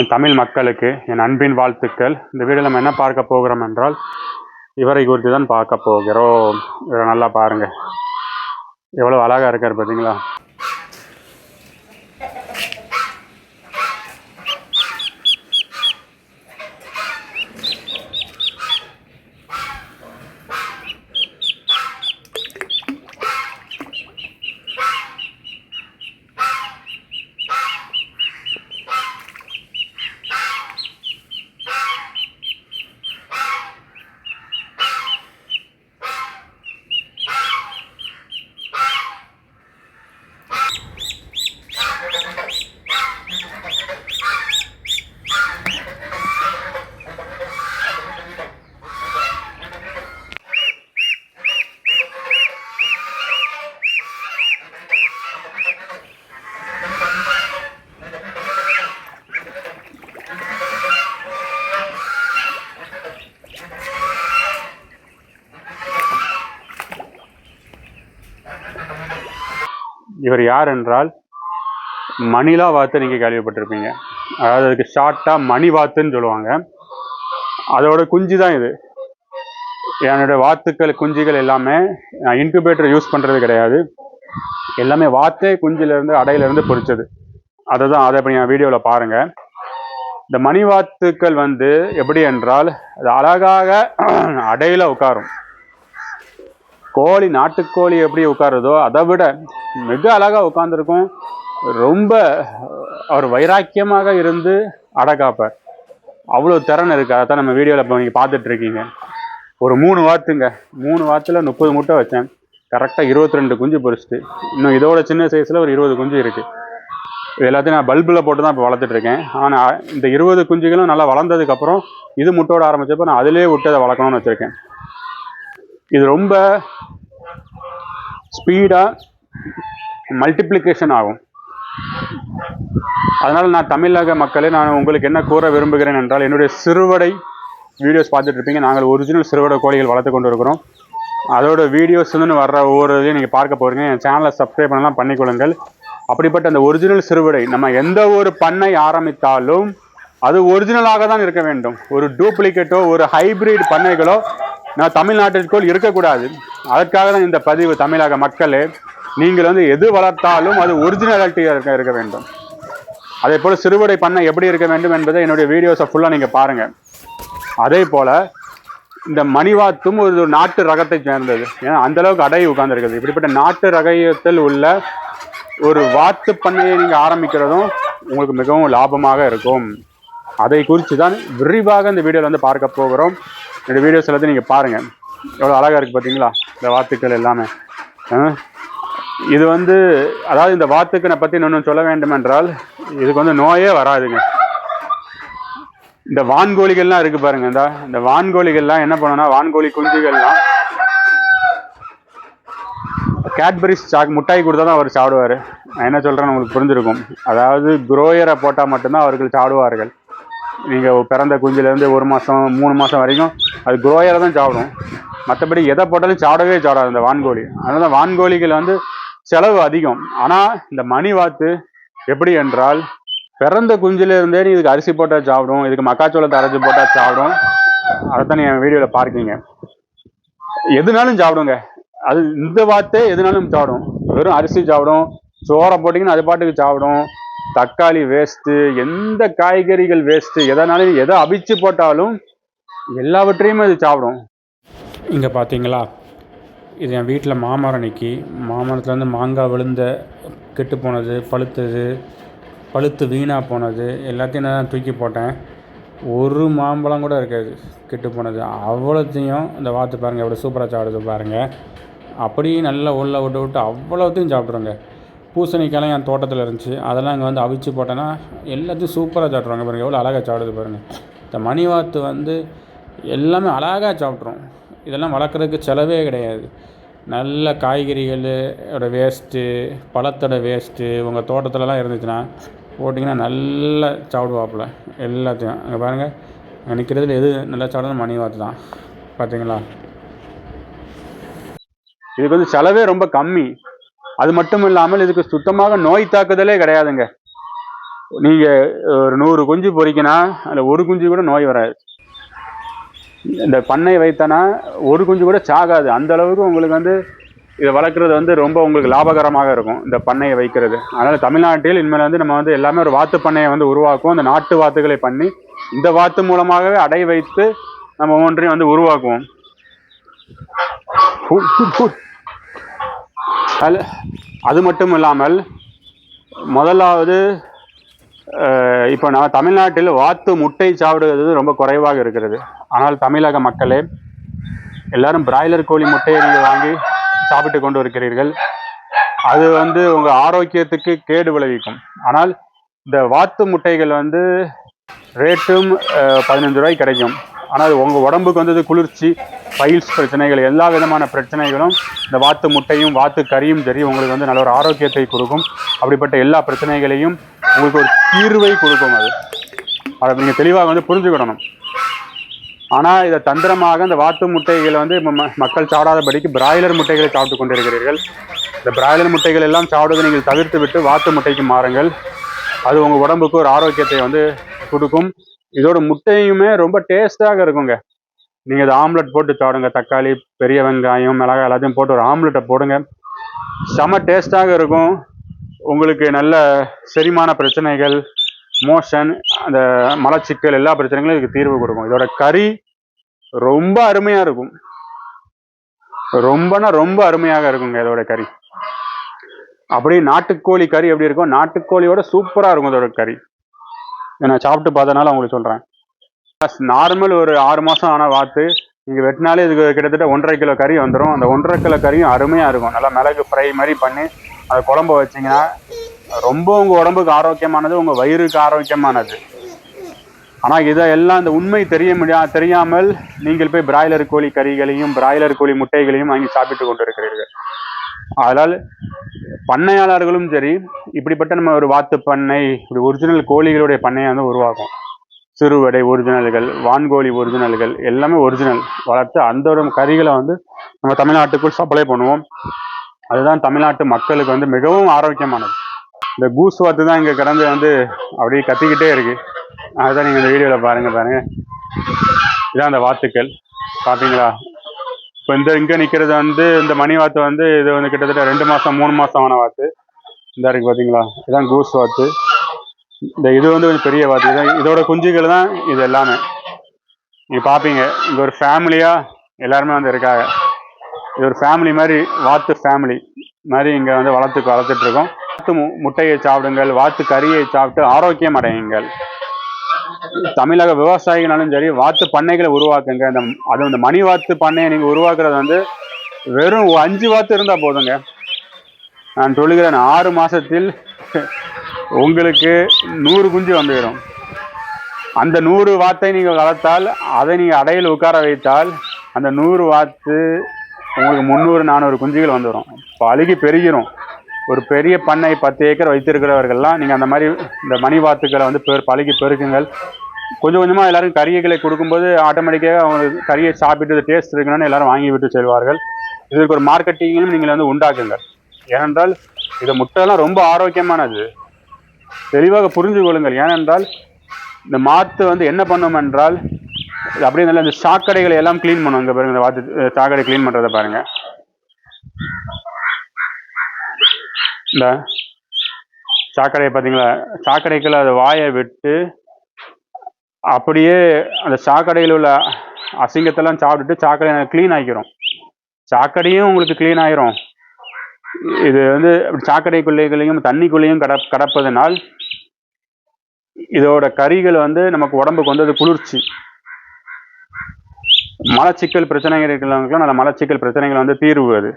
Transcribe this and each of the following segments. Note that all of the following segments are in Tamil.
என் தமிழ் மக்களுக்கு என் அன்பின் வாழ்த்துக்கள். இந்த வீடியோ நம்ம என்ன பார்க்க போகிறோம் என்றால் இவரை குறித்து தான் பார்க்க போகிறோம். இவரை நல்லா பாருங்கள் எவ்வளோ அழகாக இருக்கார் பார்த்தீங்களா இவர் யார் என்றால் மணிலா வாத்து நீங்கள் கேள்விப்பட்டிருப்பீங்க. அதாவது அதுக்கு ஷார்ட்டாக மணி வாத்துன்னு சொல்லுவாங்க. அதோட குஞ்சு தான் இது. என்னோட வாத்துக்கள் குஞ்சுகள் எல்லாமே நான் இன்குபேட்டர் யூஸ் பண்ணுறது கிடையாது. எல்லாமே வாத்தே குஞ்சிலேருந்து அடையிலேருந்து பொரிச்சது அதை தான் அதை இப்போ வீடியோவில் பாருங்கள் இந்த மணி வாத்துக்கள் வந்து எப்படி என்றால் அது அழகாக அடையில் உட்காரும். கோழி நாட்டுக்கோழி எப்படி உட்காருதோ அதை விட மிக அழகாக உட்காந்துருக்கும் ரொம்ப அவர் வைராக்கியமாக இருந்து அடக்காப்பார் அவ்வளோ திறன் இருக்குது அதை தான் நம்ம வீடியோவில் இப்போ நீங்கள் பார்த்துட்ருக்கீங்க ஒரு மூணு வாத்துங்க மூணு வாத்தில் முப்பது முட்டை வச்சேன். கரெக்டாக இருபத்தி ரெண்டு குஞ்சு பொரிச்சிட்டு. இன்னும் இதோட சின்ன சைஸில் ஒரு இருபது குஞ்சு இருக்குது இது எல்லாத்தையும் நான் பல்பில் போட்டு தான் இப்போ வளர்த்துட்ருக்கேன் ஆனால் இந்த இருபது குஞ்சுகளும் நல்லா வளர்ந்ததுக்கப்புறம் இது முட்டோட ஆரம்பித்தப்போ நான் அதிலே விட்டு அதை வளர்க்கணும்னு வச்சுருக்கேன். இது ரொம்ப ஸ்பீடாக மல்டிப்ளிகேஷன் ஆகும். அதனால் நான் தமிழக மக்களே நான் உங்களுக்கு என்ன கூற விரும்புகிறேன் என்றால் என்னுடைய சிறுவடை வீடியோஸ் பார்த்துட்டு இருப்பீங்க. நாங்கள் ஒரிஜினல் சிறுவடை கோழிகள் வளர்த்து கொண்டு இருக்கிறோம் அதோட வீடியோஸ் வந்து வர்ற ஒவ்வொரு இதையும் நீங்கள் பார்க்க போகிறீங்க என் சேனலை சப்ஸ்கிரைப் பண்ணலாம் பண்ணிக்கொள்ளுங்கள் அப்படிப்பட்ட அந்த ஒரிஜினல் சிறுவடை நம்ம எந்த ஒரு பண்ணை ஆரம்பித்தாலும் அது ஒரிஜினலாக தான் இருக்க வேண்டும். ஒரு டூப்ளிகேட்டோ ஒரு ஹைபிரிட் பண்ணைகளோ நான் தமிழ்நாட்டிற்குள் இருக்கக்கூடாது. அதற்காக தான் இந்த பதிவு தமிழக மக்களே. நீங்கள் வந்து எது வளர்த்தாலும் அது ஒரிஜினாலிட்டியாக இருக்க இருக்க வேண்டும். அதே போல் சிறுவடை பண்ணை எப்படி இருக்க வேண்டும் என்பதை என்னுடைய வீடியோஸை ஃபுல்லாக நீங்கள் பாருங்கள் அதே போல் இந்த மணிவாத்தும் ஒரு நாட்டு ரகத்தை சேர்ந்தது. ஏன்னா அந்த அளவுக்கு அடை உட்கார்ந்துருக்குது. இப்படிப்பட்ட நாட்டு ரகத்தில் உள்ள ஒரு வாத்து பண்ணையை நீங்கள் ஆரம்பிக்கிறதும் உங்களுக்கு மிகவும் லாபமாக இருக்கும். அதை குறித்து தான் விரிவாக இந்த வீடியோவில் வந்து பார்க்க போகிறோம். இந்த வீடியோஸ் எல்லாத்தையும் நீங்கள் பாருங்கள் எவ்வளோ அழகாக இருக்குது பார்த்தீங்களா இந்த வாத்துக்கள் எல்லாமே. ஆ? இது வந்து அதாவது இந்த வாத்துக்கினை பற்றி இன்னொன்று சொல்ல வேண்டுமென்றால் இதுக்கு வந்து நோயே வராதுங்க. இந்த வான்கோழிகள்லாம் இருக்கு பாருங்க இந்த இந்த வான்கோழிகள்லாம் என்ன பண்ணுன்னா வான்கோழி குஞ்சுகள்லாம் கேட்பரிஸ் சாக் முட்டாய் கொடுத்தா தான் அவர் சாப்பிடுவார். நான் என்ன சொல்கிறேன்னு உங்களுக்கு புரிஞ்சிருக்கும். அதாவது குரோயரை போட்டால் மட்டும்தான் அவர்கள் சாப்பிடுவார்கள். நீங்கள் பிறந்த குஞ்சிலேருந்து ஒரு மாதம் மூணு மாதம் வரைக்கும் அது குரோயரை தான் சாப்பிடும். மற்றபடி எதை போட்டாலும் சாப்பிடவே சாப்பிடாது இந்த வான்கோழி. அதனால தான் வான்கோழிகள் வந்து செலவு அதிகம். ஆனால் இந்த மணி வாத்து எப்படி என்றால் பிறந்த குஞ்சில இருந்தே நீ இதுக்கு அரிசி போட்டால் சாப்பிடும் இதுக்கு மக்காச்சோளத்தை அரைச்சி போட்டால் சாப்பிடும். அதைத்தான் என் வீடியோவில் பார்க்கீங்க எதுனாலும் சாப்பிடுங்க. அது இந்த வாத்தே எதுனாலும் சாப்பிடும். வெறும் அரிசி சாப்பிடும் சோறை போட்டிங்கன்னா அது பாட்டுக்கு சாப்பிடும். தக்காளி வேஸ்ட்டு எந்த காய்கறிகள் வேஸ்ட்டு எதனாலும் எதை அவிச்சு போட்டாலும் எல்லாவற்றையுமே இது சாப்பிடும். இங்கே பார்த்தீங்களா இது என் வீட்டில் மாமரம் நிற்கி மாமரத்துலேருந்து மாங்காய் விழுந்த கெட்டு போனது பழுத்தது பழுத்து வீணாக போனது எல்லாத்தையும் நான் தூக்கி போட்டேன். ஒரு மாம்பழம் கூட இருக்காது கெட்டு போனது. அவ்வளோத்தையும் இந்த வாத்து பாருங்கள் எவ்வளோ சூப்பராக சாப்பிடுது பாருங்கள் அப்படியே நல்லா உள்ள விட்டு விட்டு அவ்வளோத்தையும் சாப்பிட்ருங்க பூசணிக்காயெல்லாம் என் தோட்டத்தில் இருந்துச்சு. அதெல்லாம் இங்கே வந்து அவிச்சு போட்டேன்னா எல்லாத்தையும் சூப்பராக சாப்பிட்ருவாங்க பாருங்கள் எவ்வளோ அழகாக சாப்பிடுது பாருங்கள் இந்த மணி வாத்து வந்து எல்லாமே அழகாக சாப்பிட்ரும். இதெல்லாம் வளர்க்குறதுக்கு செலவே கிடையாது. நல்ல காய்கறிகளோட வேஸ்ட்டு பழத்தோட வேஸ்ட்டு உங்கள் தோட்டத்துலலாம் இருந்துச்சுன்னா போட்டிங்கன்னா நல்லா சாப்பிடுவாப்புல எல்லாத்தையும். அங்கே பாருங்கள் அங்கே நிற்கிறதுல எது நல்லா சாப்பிடணும் மணி வாத்து தான். பார்த்தீங்களா இதுக்கு வந்து செலவே ரொம்ப கம்மி. அது மட்டும் இல்லாமல் இதுக்கு சுத்தமாக நோய் தாக்குதலே கிடையாதுங்க. நீங்கள் ஒரு நூறு குஞ்சு பொறிக்கினா அதில் ஒரு குஞ்சு கூட நோய் வராது. இந்த பண்ணை வைத்தனா ஒரு குஞ்சு கூட சாகாது. அந்த அளவுக்கு உங்களுக்கு வந்து இதை வளர்க்குறது வந்து ரொம்ப உங்களுக்கு லாபகரமாக இருக்கும் இந்த பண்ணையை வைக்கிறது. அதனால் தமிழ்நாட்டில் இனிமேல் வந்து நம்ம வந்து எல்லாமே ஒரு வாத்து பண்ணையை வந்து உருவாக்குவோம். இந்த நாட்டு வாத்துகளை பண்ணி இந்த வாத்து மூலமாகவே அடை வைத்து நம்ம ஒன்றையும் வந்து உருவாக்குவோம். அது- அது மட்டும் இல்லாமல் முதலாவது இப்போ நம்ம தமிழ்நாட்டில் வாத்து முட்டை சாப்பிடுவது ரொம்ப குறைவாக இருக்கிறது. ஆனால் தமிழக மக்களே எல்லாரும் பிராய்லர் கோழி முட்டையை நீங்கள் வாங்கி சாப்பிட்டு கொண்டு இருக்கிறீர்கள். அது வந்து உங்கள் ஆரோக்கியத்துக்கு கேடு விளைவிக்கும். ஆனால் இந்த வாத்து முட்டைகள் வந்து ரேட்டும் பதினஞ்சு ரூபாய்க்கு கிடைக்கும். ஆனால் அது உங்கள் உடம்புக்கு வந்து குளிர்ச்சி பயில்ஸ் பிரச்சனைகள் எல்லா விதமான பிரச்சனைகளும் இந்த வாத்து முட்டையும் வாத்து கறியும் சரி உங்களுக்கு வந்து நல்ல ஒரு ஆரோக்கியத்தை கொடுக்கும். அப்படிப்பட்ட எல்லா பிரச்சனைகளையும் உங்களுக்கு ஒரு தீர்வை கொடுக்கும் அது. அதை நீங்கள் தெளிவாக வந்து புரிஞ்சுக்கிடணும் ஆனால் இதை தந்திரமாக இந்த வாத்து முட்டைகளை வந்து ம- மக்கள் சாடாதபடிக்கு பிராய்லர் முட்டைகளை சாப்பிட்டு கொண்டிருக்கிறீர்கள். இந்த பிராய்லர் முட்டைகள் எல்லாம் சாப்பிடுவதை நீங்கள் தவிர்த்து விட்டு வாத்து முட்டைக்கு மாறுங்கள். அது உங்கள் உடம்புக்கு ஒரு ஆரோக்கியத்தை வந்து கொடுக்கும். இதோட முட்டையுமே ரொம்ப டேஸ்டாக இருக்குங்க. நீங்கள் இது ஆம்லெட் போட்டு சாப்பிடுங்க. தக்காளி பெரிய வெங்காயம் மிளகாய் எல்லாத்தையும் போட்டு ஒரு ஆம்லெட்டை போடுங்க. செம டேஸ்டாக இருக்கும். உங்களுக்கு நல்ல செரிமான பிரச்சனைகள் மோஷன் அந்த மலச்சிக்கல் எல்லா பிரச்சனைகளும் இதுக்கு தீர்வு கொடுக்கும். இதோட கறி ரொம்ப அருமையாக இருக்கும். ரொம்பனா ரொம்ப அருமையாக இருக்குங்க இதோட கறி. அப்படி நாட்டுக்கோழி கறி எப்படி இருக்கும் நாட்டுக்கோழியோட சூப்பராக இருக்கும் இதோட கறி. நான் சாப்பிட்டு பார்த்தனால உங்களுக்கு சொல்கிறேன் நார்மல் ஒரு ஆறு மாதம் ஆனால் வாத்து நீங்கள் வெட்டினாலே இதுக்கு கிட்டத்தட்ட ஒன்றரை கிலோ கறி வந்துடும் அந்த ஒன்றரை கிலோ கறியும் அருமையாக இருக்கும். நல்லா மிளகு ஃப்ரை மாதிரி பண்ணி அது குழம்பு வச்சிங்கன்னா ரொம்ப உங்கள் உடம்புக்கு ஆரோக்கியமானது உங்கள் வயிறுக்கு ஆரோக்கியமானது. ஆனால் இதெல்லாம் இந்த உண்மை தெரிய முடியா தெரியாமல் நீங்கள் போய் பிராய்லர் கோழி கறிகளையும் பிராய்லர் கோழி முட்டைகளையும் வாங்கி சாப்பிட்டு கொண்டு இருக்கிறீர்கள் அதனால் பண்ணையாளர்களும் சரி இப்படிப்பட்ட நம்ம ஒரு வாத்து பண்ணை இப்படி ஒரிஜினல் கோழிகளுடைய பண்ணையை வந்து உருவாக்கும் சிறுவடை ஒரிஜினல்கள் வான்கோழி ஒரிஜினல்கள் எல்லாமே ஒரிஜினல் வளர்த்து அந்த ஒரு கறிகளை வந்து நம்ம தமிழ்நாட்டுக்குள் சப்ளை பண்ணுவோம். அதுதான் தமிழ்நாட்டு மக்களுக்கு வந்து மிகவும் ஆரோக்கியமானது. இந்த கூஸ் வாத்து தான் இங்கே கிடந்து வந்து அப்படியே கத்திக்கிட்டே இருக்கு. அதுதான் நீங்கள் இந்த வீடியோவில் பாருங்கள் பாருங்கள் இதான் அந்த வாத்துக்கள். பார்த்தீங்களா இப்போ இந்த இங்கே நிற்கிறது வந்து இந்த மணி வாத்து வந்து இது வந்து கிட்டத்தட்ட ரெண்டு மாதம் மூணு மாதம் ஆன வாத்து. இந்த இருக்கு பார்த்தீங்களா இதான் கூஸ் வாத்து. இந்த இது வந்து கொஞ்சம் பெரிய வாத்து. இதான் இதோட குஞ்சுகள் தான் இது எல்லாமே. நீங்கள் பார்ப்பீங்க இங்கே ஒரு ஃபேமிலியாக எல்லாருமே வந்து இருக்காங்க. இது ஒரு ஃபேமிலி மாதிரி வாத்து ஃபேமிலி மாதிரி இங்கே வந்து வளர்த்து வளர்த்துட்டு இருக்கோம். வாத்து மு- முட்டையை சாப்பிடுங்கள் வாத்து கறியை சாப்பிட்டு ஆரோக்கியம் அடையுங்கள். தமிழக விவசாயிகளாலும் சரி வாத்து பண்ணைகளை உருவாக்குங்க. இந்த அது இந்த மணி வாத்து பண்ணையை நீங்கள் உருவாக்குறது வந்து வெறும் அஞ்சு வாத்து இருந்தால் போதுங்க. நான் சொல்லுகிறேன் ஆறு மாதத்தில் உங்களுக்கு நூறு குஞ்சு வந்துடும் அந்த நூறு வாத்தை நீங்கள் வளர்த்தால் அதை நீங்கள் அடையில் உட்கார வைத்தால் அந்த நூறு வாத்து உங்களுக்கு முந்நூறு நானூறு குஞ்சுகள் வந்துடும் பழுகி பெருகிடும் ஒரு பெரிய பண்ணை பத்து ஏக்கர் வைத்திருக்கிறவர்கள்லாம் நீங்கள் அந்த மாதிரி இந்த மணி வாத்துக்களை வந்து பெரு பழுகி பெருக்குங்கள். கொஞ்சம் கொஞ்சமாக எல்லோரும் கறிகளை கொடுக்கும்போது ஆட்டோமேட்டிக்காக அவங்க கறியை சாப்பிட்டு டேஸ்ட் இருக்கணும்னு எல்லோரும் வாங்கி விட்டு செல்வார்கள். இதற்கு ஒரு மார்க்கெட்டிங்கும் நீங்கள் வந்து உண்டாக்குங்கள். ஏனென்றால் இது முட்டைலாம் ரொம்ப ஆரோக்கியமானது. தெளிவாக புரிந்து கொள்ளுங்கள். ஏனென்றால் இந்த மாத்து வந்து என்ன பண்ணும் என்றால் அப்படியே நல்லா இந்த சாக்கடைகளை எல்லாம் க்ளீன் பண்ணுவோம் இங்க பாருங்க இந்த வாத்து சாக்கடை க்ளீன் பண்றதை பாருங்க. இந்த சாக்கடையை பார்த்தீங்களா? சாக்கடைக்குள்ள அதை வாயை விட்டு அப்படியே அந்த சாக்கடையில் உள்ள அசிங்கத்தெல்லாம் சாப்பிட்டுட்டு சாக்கடையை க்ளீன் ஆகிக்கிறோம் சாக்கடையும் உங்களுக்கு க்ளீன் ஆயிரும். இது வந்து சாக்கடைக்குள்ளைகளையும் தண்ணிக்குள்ளேயும் கட கடப்பதனால் இதோட கறிகள் வந்து நமக்கு உடம்புக்கு வந்து அது குளிர்ச்சி. மலச்சிக்கல் பிரச்சனைகள் இருக்கிறவங்களுக்குலாம் நல்ல மலச்சிக்கல் பிரச்சனைகள் வந்து தீர்வு அது.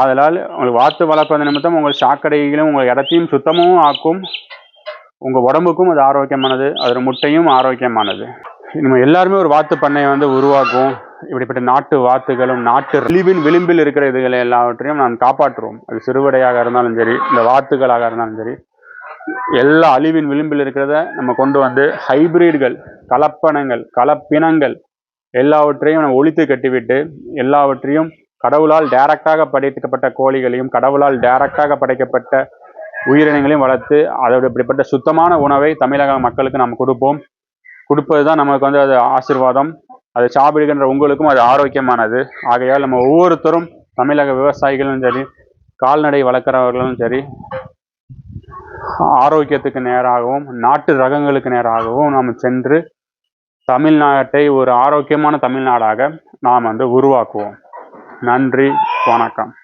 அதனால் உங்களுக்கு வாத்து வளர்ப்பது நிமித்தம் உங்கள் சாக்கடைகளும் உங்கள் இடத்தையும் சுத்தமும் ஆக்கும். உங்கள் உடம்புக்கும் அது ஆரோக்கியமானது அதோட முட்டையும் ஆரோக்கியமானது. நம்ம எல்லாருமே ஒரு வாத்து பண்ணையை வந்து உருவாக்கும் இப்படிப்பட்ட நாட்டு வாத்துகளும் நாட்டு அழிவின் விளிம்பில் இருக்கிற இதுகளை எல்லாவற்றையும் நாம் காப்பாற்றுவோம். அது சிறுவடையாக இருந்தாலும் சரி இந்த வாத்துகளாக இருந்தாலும் சரி எல்லா அழிவின் விளிம்பில் இருக்கிறத நம்ம கொண்டு வந்து ஹைபிரிட்கள் கலப்பனங்கள் கலப்பினங்கள் எல்லாவற்றையும் நம்ம ஒழித்து கட்டிவிட்டு எல்லாவற்றையும் கடவுளால் டைரக்டாக படைக்கப்பட்ட கோழிகளையும் கடவுளால் டைரக்டாக படைக்கப்பட்ட உயிரினங்களையும் வளர்த்து அதோட இப்படிப்பட்ட சுத்தமான உணவை தமிழக மக்களுக்கு நாம் கொடுப்போம். கொடுப்பது தான் நமக்கு வந்து அது ஆசிர்வாதம். அது சாப்பிடுகின்ற உங்களுக்கும் அது ஆரோக்கியமானது. ஆகையால் நம்ம ஒவ்வொருத்தரும் தமிழக விவசாயிகளும் சரி கால்நடை வளர்க்குறவர்களும் சரி ஆரோக்கியத்துக்கு நேராகவும் நாட்டு ரகங்களுக்கு நேராகவும் நாம் சென்று தமிழ்நாட்டை ஒரு ஆரோக்கியமான தமிழ்நாடாக நாம் வந்து உருவாக்குவோம். நன்றி வணக்கம்.